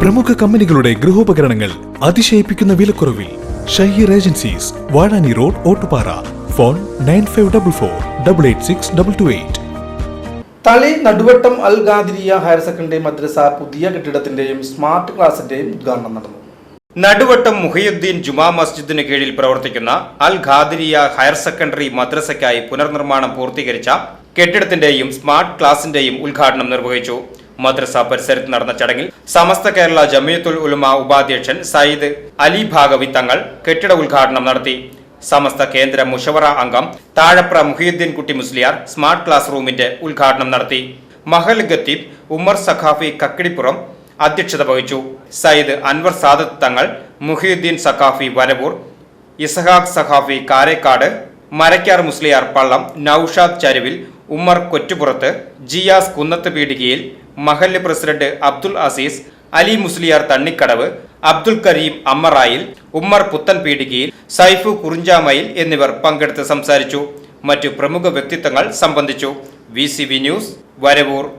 പ്രമുഖ കമ്പനികളുടെ ഗൃഹോപകരണങ്ങൾ അതിശയിപ്പിക്കുന്ന വിലക്കുറവിൽ Shaheer agencies Vazhani road Ottupara. Phone nine five double four double eight six double two eight. Thali Naduvattam Al Gadiriya higher secondary മദ്രസ പുതിയ കെട്ടിടത്തിന്റെയും smart ക്ലാസിന്റെയും ഉദ്ഘാടനം നടന്നു. നടുവട്ടം മുഹിയുദ്ദീൻ ജുമാ മസ്ജിദിന് കീഴിൽ പ്രവർത്തിക്കുന്ന അൽ ഖാദിരിയ ഹയർ സെക്കൻഡറി മദ്രസയ്ക്കായി പുനർനിർമ്മാണം പൂർത്തീകരിച്ച കെട്ടിടത്തിന്റെയും സ്മാർട്ട് ക്ലാസിന്റെയും ഉദ്ഘാടനം നിർവഹിച്ചു. മദ്രസ പരിസരത്ത് നടന്ന ചടങ്ങിൽ സമസ്ത കേരള ജമിയത്തുൽ ഉലമ ഉപാധ്യക്ഷൻ സയ്യിദ് അലി ഭാഗവി തങ്ങൾ കെട്ടിട ഉദ്ഘാടനം നടത്തി. സമസ്ത കേന്ദ്ര മുഷവറ അംഗം താഴപ്ര മുഹീദ്ദീൻ കുട്ടി മുസ്ലിയാർ സ്മാർട്ട് ക്ലാസ് റൂമിന്റെ ഉദ്ഘാടനം നടത്തി. മഹൽ ഗത്തീബ് ഉമ്മർ സഖാഫി കക്കിടിപ്പുറം അധ്യക്ഷത വഹിച്ചു. സയ്യിദ് അൻവർ സാദത്ത് തങ്ങൾ മുഹീദ്ദീൻ സഖാഫി വരവൂർ ഇസഹാഖ് സഖാഫി കാരേക്കാട് മരക്കാർ മുസ്ലിയാർ പള്ളം നൌഷാദ് ചരുവിൽ ഉമ്മർ കൊറ്റുപുറത്ത് ജിയാസ് കുന്നത്ത് പീടികയിൽ മഹല്ല് പ്രസിഡന്റ് അബ്ദുൽ അസീസ് അലി മുസ്ലിയാർ തണ്ണിക്കടവ് അബ്ദുൽ കരീം അമ്മറായിൽ ഉമ്മർ പുത്തൻ പീടികയിൽ സൈഫു കുറിഞ്ചാമയിൽ എന്നിവർ പങ്കെടുത്ത് സംസാരിച്ചു. മറ്റു പ്രമുഖ വ്യക്തിത്വങ്ങൾ സംബന്ധിച്ചു. V news Varavoor.